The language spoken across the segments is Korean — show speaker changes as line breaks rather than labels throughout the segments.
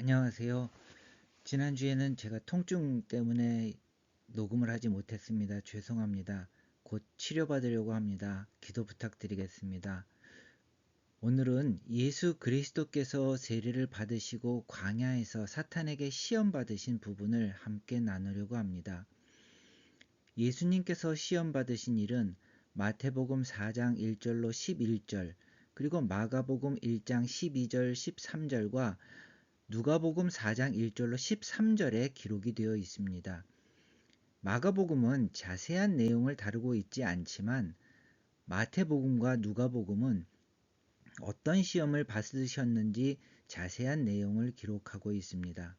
안녕하세요. 지난주에는 제가 통증 때문에 녹음을 하지 못했습니다. 죄송합니다. 곧 치료받으려고 합니다. 기도 부탁드리겠습니다. 오늘은 예수 그리스도께서 세례를 받으시고 광야에서 사탄에게 시험 받으신 부분을 함께 나누려고 합니다. 예수님께서 시험 받으신 일은 마태복음 4장 1절로 11절, 그리고 마가복음 1장 12절, 13절과 누가복음 4장 1절로 13절에 기록이 되어 있습니다. 마가복음은 자세한 내용을 다루고 있지 않지만 마태복음과 누가복음은 어떤 시험을 받으셨는지 자세한 내용을 기록하고 있습니다.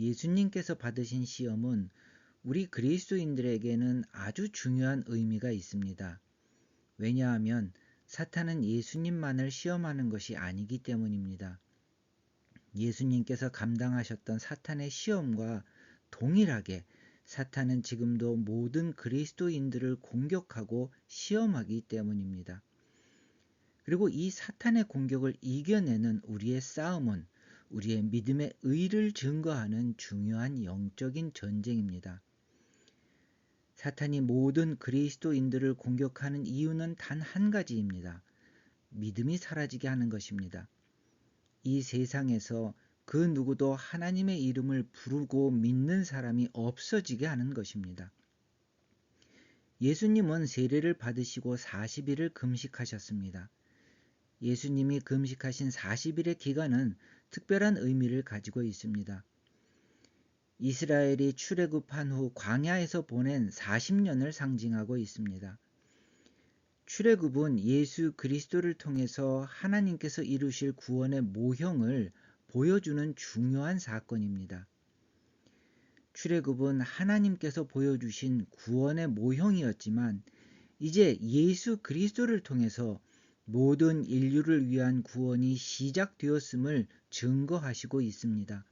예수님께서 받으신 시험은 우리 그리스도인들에게는 아주 중요한 의미가 있습니다. 왜냐하면 사탄은 예수님만을 시험하는 것이 아니기 때문입니다. 예수님께서 감당하셨던 사탄의 시험과 동일하게 사탄은 지금도 모든 그리스도인들을 공격하고 시험하기 때문입니다. 그리고 이 사탄의 공격을 이겨내는 우리의 싸움은 우리의 믿음의 의를 증거하는 중요한 영적인 전쟁입니다. 사탄이 모든 그리스도인들을 공격하는 이유는 단 한 가지입니다. 믿음이 사라지게 하는 것입니다. 이 세상에서 그 누구도 하나님의 이름을 부르고 믿는 사람이 없어지게 하는 것입니다. 예수님은 세례를 받으시고 40일을 금식하셨습니다. 예수님이 금식하신 40일의 기간은 특별한 의미를 가지고 있습니다. 이스라엘이 출애굽한 후 광야에서 보낸 40년을 상징하고 있습니다. 출애굽은 예수 그리스도를 통해서 하나님께서 이루실 구원의 모형을 보여주는 중요한 사건입니다. 출애굽은 하나님께서 보여주신 구원의 모형이었지만 이제 예수 그리스도를 통해서 모든 인류를 위한 구원이 시작되었음을 증거하시고 있습니다.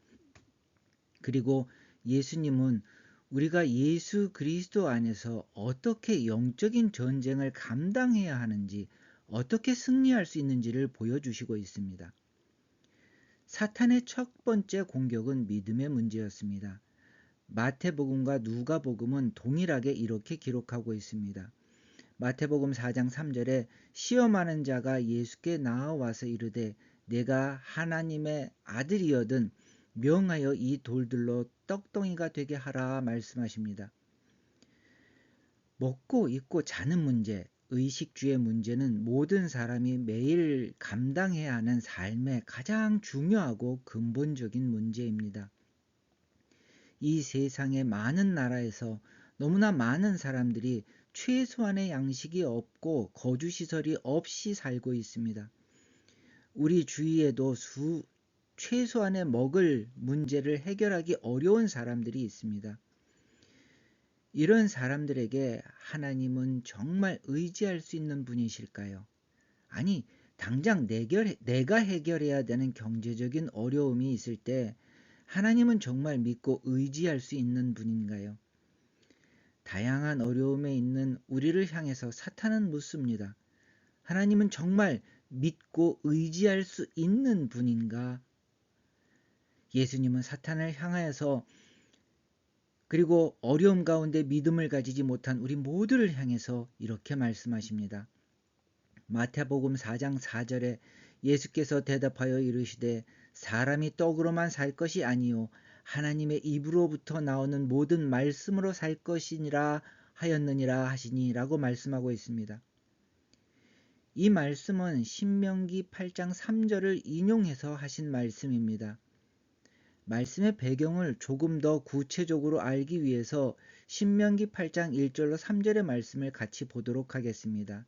그리고 예수님은 우리가 예수 그리스도 안에서 어떻게 영적인 전쟁을 감당해야 하는지, 어떻게 승리할 수 있는지를 보여주시고 있습니다. 사탄의 첫 번째 공격은 믿음의 문제였습니다. 마태복음과 누가복음은 동일하게 이렇게 기록하고 있습니다. 마태복음 4장 3절에 시험하는 자가 예수께 나와와서 이르되 내가 하나님의 아들이여든 명하여 이 돌들로 떡덩이가 되게 하라 말씀하십니다. 먹고 입고 자는 문제, 의식주의 문제는 모든 사람이 매일 감당해야 하는 삶의 가장 중요하고 근본적인 문제입니다. 이 세상의 많은 나라에서 너무나 많은 사람들이 최소한의 양식이 없고 거주시설이 없이 살고 있습니다. 우리 주위에도 수, 최소한의 먹을 문제를 해결하기 어려운 사람들이 있습니다. 이런 사람들에게 하나님은 정말 의지할 수 있는 분이실까요? 아니, 당장 내가 해결해야 되는 경제적인 어려움이 있을 때 하나님은 정말 믿고 의지할 수 있는 분인가요? 다양한 어려움에 있는 우리를 향해서 사탄은 묻습니다. 하나님은 정말 믿고 의지할 수 있는 분인가 예수님은 사탄을 향하여서 그리고 어려움 가운데 믿음을 가지지 못한 우리 모두를 향해서 이렇게 말씀하십니다. 마태복음 4장 4절에 예수께서 대답하여 이르시되 사람이 떡으로만 살 것이 아니요 하나님의 입으로부터 나오는 모든 말씀으로 살 것이니라 하였느니라 하시니라고 말씀하고 있습니다. 이 말씀은 신명기 8장 3절을 인용해서 하신 말씀입니다. 말씀의 배경을 조금 더 구체적으로 알기 위해서 신명기 8장 1절로 3절의 말씀을 같이 보도록 하겠습니다.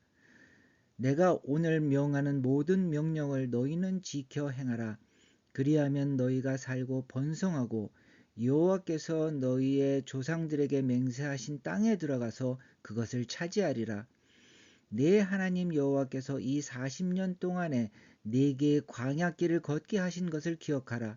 내가 오늘 명하는 모든 명령을 너희는 지켜 행하라. 그리하면 너희가 살고 번성하고 여호와께서 너희의 조상들에게 맹세하신 땅에 들어가서 그것을 차지하리라. 내 하나님 여호와께서 이 40년 동안에 네게 광야길을 걷게 하신 것을 기억하라.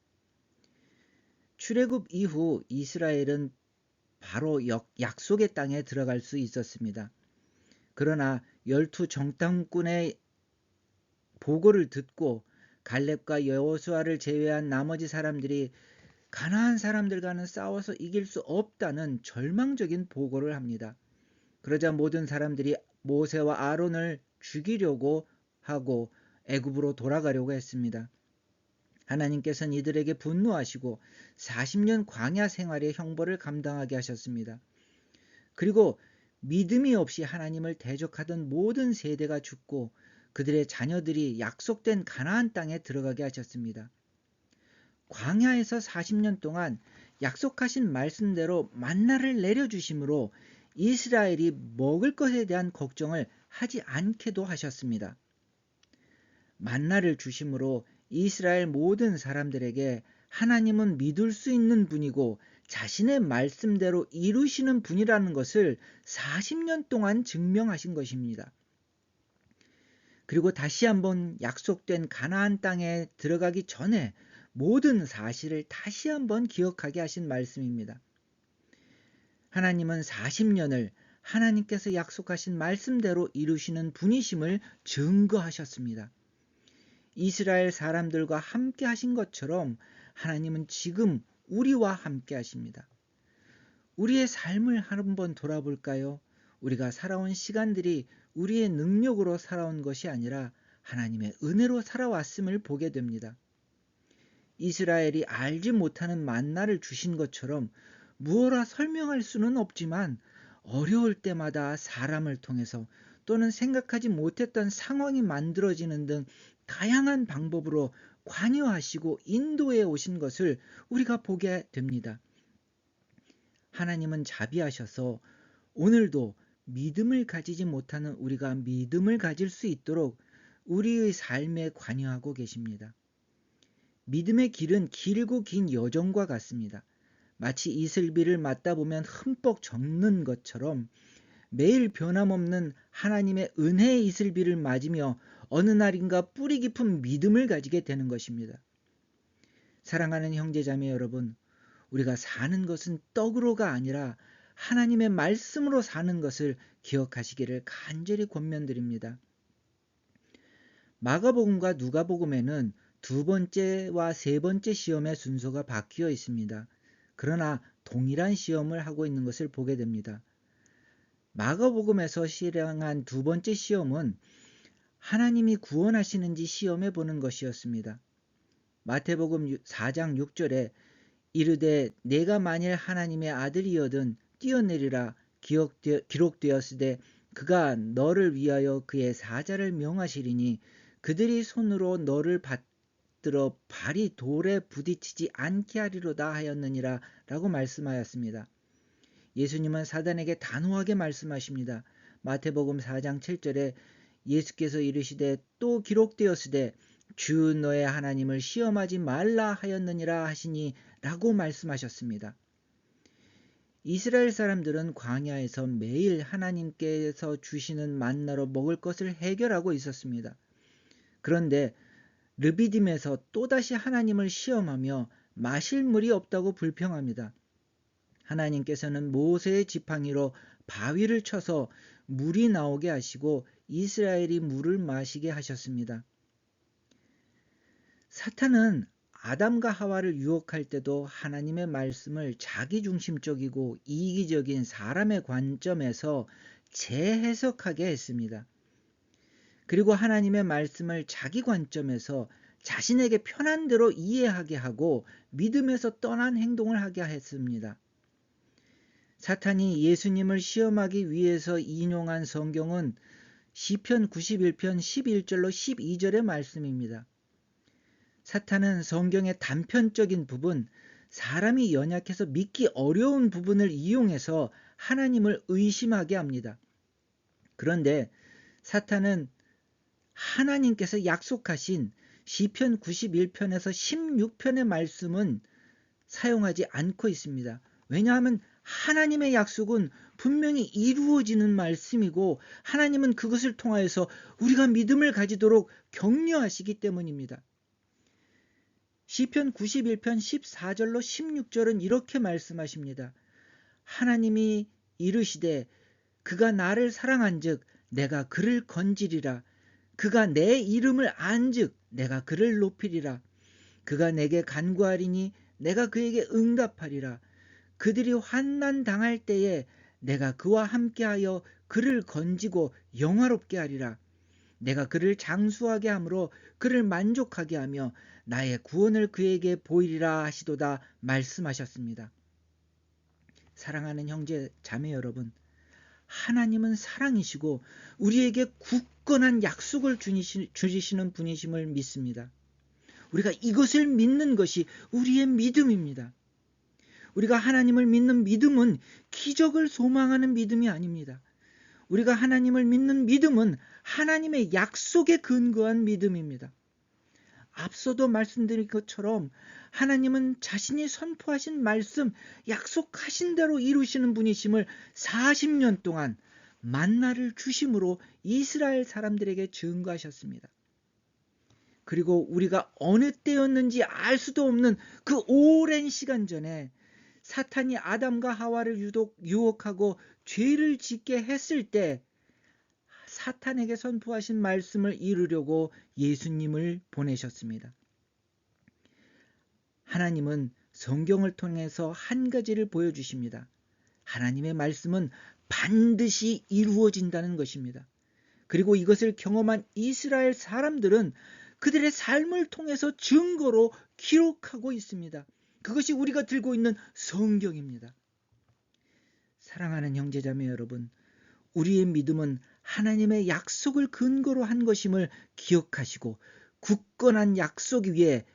출애굽 이후 이스라엘은 바로 약속의 땅에 들어갈 수 있었습니다. 그러나 열두 정탐꾼의 보고를 듣고 갈렙과 여호수아를 제외한 나머지 사람들이 가나안 사람들과는 싸워서 이길 수 없다는 절망적인 보고를 합니다. 그러자 모든 사람들이 모세와 아론을 죽이려고 하고 애굽으로 돌아가려고 했습니다. 하나님께서는 이들에게 분노하시고 40년 광야 생활의 형벌을 감당하게 하셨습니다. 그리고 믿음이 없이 하나님을 대적하던 모든 세대가 죽고 그들의 자녀들이 약속된 가나안 땅에 들어가게 하셨습니다. 광야에서 40년 동안 약속하신 말씀대로 만나를 내려주심으로 이스라엘이 먹을 것에 대한 걱정을 하지 않게도 하셨습니다. 만나를 주심으로 이스라엘 모든 사람들에게 하나님은 믿을 수 있는 분이고 자신의 말씀대로 이루시는 분이라는 것을 40년 동안 증명하신 것입니다. 그리고 다시 한번 약속된 가나안 땅에 들어가기 전에 모든 사실을 다시 한번 기억하게 하신 말씀입니다. 하나님은 40년을 하나님께서 약속하신 말씀대로 이루시는 분이심을 증거하셨습니다. 이스라엘 사람들과 함께 하신 것처럼 하나님은 지금 우리와 함께 하십니다. 우리의 삶을 한번 돌아볼까요? 우리가 살아온 시간들이 우리의 능력으로 살아온 것이 아니라 하나님의 은혜로 살아왔음을 보게 됩니다. 이스라엘이 알지 못하는 만나를 주신 것처럼 무어라 설명할 수는 없지만 어려울 때마다 사람을 통해서 또는 생각하지 못했던 상황이 만들어지는 등 다양한 방법으로 관여하시고 인도해 오신 것을 우리가 보게 됩니다. 하나님은 자비하셔서 오늘도 믿음을 가지지 못하는 우리가 믿음을 가질 수 있도록 우리의 삶에 관여하고 계십니다. 믿음의 길은 길고 긴 여정과 같습니다. 마치 이슬비를 맞다 보면 흠뻑 젖는 것처럼 매일 변함없는 하나님의 은혜의 이슬비를 맞으며 어느 날인가 뿌리 깊은 믿음을 가지게 되는 것입니다. 사랑하는 형제자매 여러분, 우리가 사는 것은 떡으로가 아니라 하나님의 말씀으로 사는 것을 기억하시기를 간절히 권면드립니다. 마가복음과 누가복음에는 두 번째와 세 번째 시험의 순서가 바뀌어 있습니다. 그러나 동일한 시험을 하고 있는 것을 보게 됩니다. 마가복음에서 실행한 두 번째 시험은 하나님이 구원하시는지 시험해 보는 것이었습니다. 마태복음 4장 6절에 이르되 내가 만일 하나님의 아들이여든 뛰어내리라 기록되었으되 그가 너를 위하여 그의 사자를 명하시리니 그들이 손으로 너를 받들어 발이 돌에 부딪히지 않게 하리로다 하였느니라 라고 말씀하였습니다. 예수님은 사단에게 단호하게 말씀하십니다. 마태복음 4장 7절에 예수께서 이르시되 또 기록되었으되 주 너의 하나님을 시험하지 말라 하였느니라 하시니 라고 말씀하셨습니다. 이스라엘 사람들은 광야에서 매일 하나님께서 주시는 만나로 먹을 것을 해결하고 있었습니다. 그런데 르비딤에서 또다시 하나님을 시험하며 마실 물이 없다고 불평합니다. 하나님께서는 모세의 지팡이로 바위를 쳐서 물이 나오게 하시고 이스라엘이 물을 마시게 하셨습니다. 사탄은 아담과 하와를 유혹할 때도 하나님의 말씀을 자기중심적이고 이기적인 사람의 관점에서 재해석하게 했습니다. 그리고 하나님의 말씀을 자기 관점에서 자신에게 편한 대로 이해하게 하고 믿음에서 떠난 행동을 하게 했습니다. 사탄이 예수님을 시험하기 위해서 인용한 성경은 시편 91편 11절로 12절의 말씀입니다. 사탄은 성경의 단편적인 부분, 사람이 연약해서 믿기 어려운 부분을 이용해서 하나님을 의심하게 합니다. 그런데 사탄은 하나님께서 약속하신 시편 91편에서 16편의 말씀은 사용하지 않고 있습니다. 왜냐하면 하나님의 약속은 분명히 이루어지는 말씀이고 하나님은 그것을 통하여서 우리가 믿음을 가지도록 격려하시기 때문입니다. 시편 91편 14절로 16절은 이렇게 말씀하십니다. 하나님이 이르시되 그가 나를 사랑한즉 내가 그를 건지리라 그가 내 이름을 안즉 내가 그를 높이리라 그가 내게 간구하리니 내가 그에게 응답하리라 그들이 환난 당할 때에 내가 그와 함께하여 그를 건지고 영화롭게 하리라. 내가 그를 장수하게 하므로 그를 만족하게 하며 나의 구원을 그에게 보이리라 하시도다 말씀하셨습니다. 사랑하는 형제 자매 여러분, 하나님은 사랑이시고 우리에게 굳건한 약속을 주시는 분이심을 믿습니다. 우리가 이것을 믿는 것이 우리의 믿음입니다. 우리가 하나님을 믿는 믿음은 기적을 소망하는 믿음이 아닙니다. 우리가 하나님을 믿는 믿음은 하나님의 약속에 근거한 믿음입니다. 앞서도 말씀드린 것처럼 하나님은 자신이 선포하신 말씀, 약속하신 대로 이루시는 분이심을 40년 동안 만나를 주심으로 이스라엘 사람들에게 증거하셨습니다. 그리고 우리가 어느 때였는지 알 수도 없는 그 오랜 시간 전에 사탄이 아담과 하와를 유독 유혹하고 죄를 짓게 했을 때 사탄에게 선포하신 말씀을 이루려고 예수님을 보내셨습니다. 하나님은 성경을 통해서 한 가지를 보여주십니다. 하나님의 말씀은 반드시 이루어진다는 것입니다. 그리고 이것을 경험한 이스라엘 사람들은 그들의 삶을 통해서 증거로 기록하고 있습니다. 그것이 우리가 들고 있는 성경입니다. 사랑하는 형제자매 여러분, 우리의 믿음은 하나님의 약속을 근거로 한 것임을 기억하시고 굳건한 약속 위에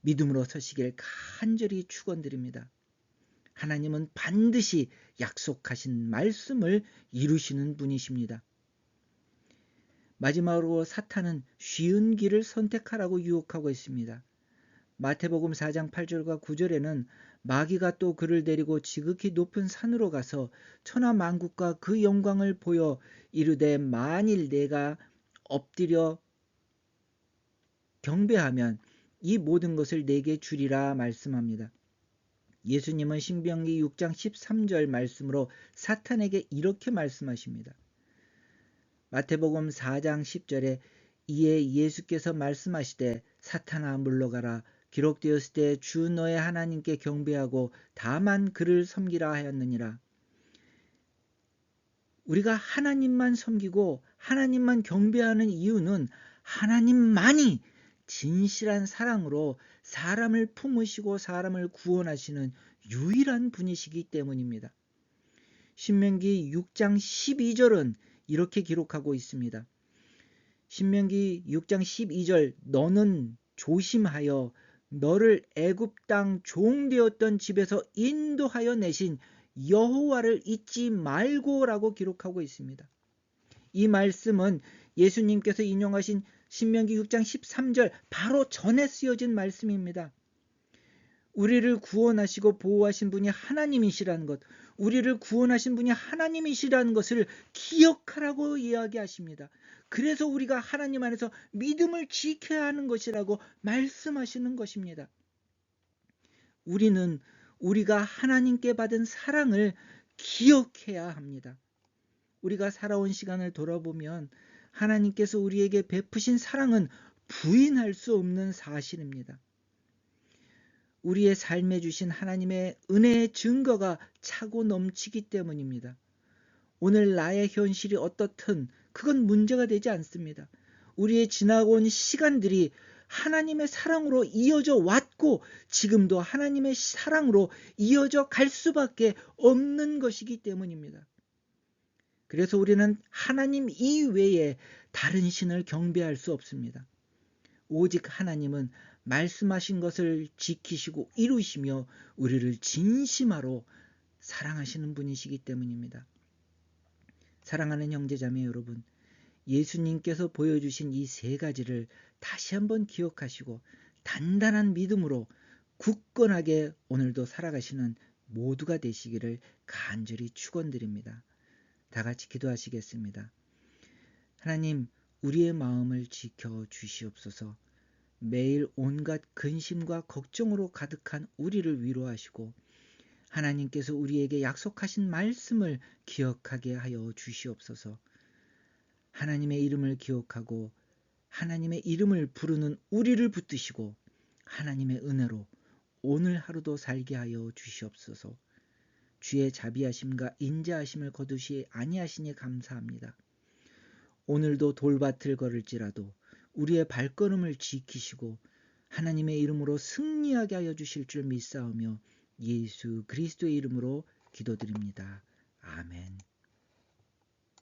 믿음으로 서시길 간절히 축원드립니다. 하나님은 반드시 약속하신 말씀을 이루시는 분이십니다. 마지막으로 사탄은 쉬운 길을 선택하라고 유혹하고 있습니다. 마태복음 4장 8절과 9절에는 마귀가 또 그를 데리고 지극히 높은 산으로 가서 천하 만국과 그 영광을 보여 이르되 만일 내가 엎드려 경배하면 이 모든 것을 내게 주리라 말씀합니다. 예수님은 신병기 6장 13절 말씀으로 사탄에게 이렇게 말씀하십니다. 마태복음 4장 10절에 이에 예수께서 말씀하시되 사탄아 물러가라 기록되었을 때 주 너의 하나님께 경배하고 다만 그를 섬기라 하였느니라. 우리가 하나님만 섬기고 하나님만 경배하는 이유는 하나님만이 진실한 사랑으로 사람을 품으시고 사람을 구원하시는 유일한 분이시기 때문입니다. 신명기 6장 12절은 이렇게 기록하고 있습니다. 신명기 6장 12절 너는 조심하여 너를 애굽 땅 종 되었던 집에서 인도하여 내신 여호와를 잊지 말고라고 기록하고 있습니다. 이 말씀은 예수님께서 인용하신 신명기 6장 13절 바로 전에 쓰여진 말씀입니다. 우리를 구원하시고 보호하신 분이 하나님이시라는 것, 우리를 구원하신 분이 하나님이시라는 것을 기억하라고 이야기하십니다. 그래서 우리가 하나님 안에서 믿음을 지켜야 하는 것이라고 말씀하시는 것입니다. 우리는 우리가 하나님께 받은 사랑을 기억해야 합니다. 우리가 살아온 시간을 돌아보면 하나님께서 우리에게 베푸신 사랑은 부인할 수 없는 사실입니다. 우리의 삶에 주신 하나님의 은혜의 증거가 차고 넘치기 때문입니다. 오늘 나의 현실이 어떻든 그건 문제가 되지 않습니다. 우리의 지나고 온 시간들이 하나님의 사랑으로 이어져 왔고 지금도 하나님의 사랑으로 이어져 갈 수밖에 없는 것이기 때문입니다. 그래서 우리는 하나님 이외에 다른 신을 경배할 수 없습니다. 오직 하나님은 말씀하신 것을 지키시고 이루시며 우리를 진심으로 사랑하시는 분이시기 때문입니다. 사랑하는 형제자매 여러분, 예수님께서 보여주신 이 세 가지를 다시 한번 기억하시고 단단한 믿음으로 굳건하게 오늘도 살아가시는 모두가 되시기를 간절히 축원드립니다. 다 같이 기도하시겠습니다. 하나님, 우리의 마음을 지켜 주시옵소서. 매일 온갖 근심과 걱정으로 가득한 우리를 위로하시고 하나님께서 우리에게 약속하신 말씀을 기억하게 하여 주시옵소서. 하나님의 이름을 기억하고 하나님의 이름을 부르는 우리를 붙드시고 하나님의 은혜로 오늘 하루도 살게 하여 주시옵소서. 주의 자비하심과 인자하심을 거두시 아니하시니 감사합니다. 오늘도 돌밭을 걸을지라도 우리의 발걸음을 지키시고 하나님의 이름으로 승리하게 하여 주실 줄 믿사오며 예수 그리스도의 이름으로 기도드립니다. 아멘.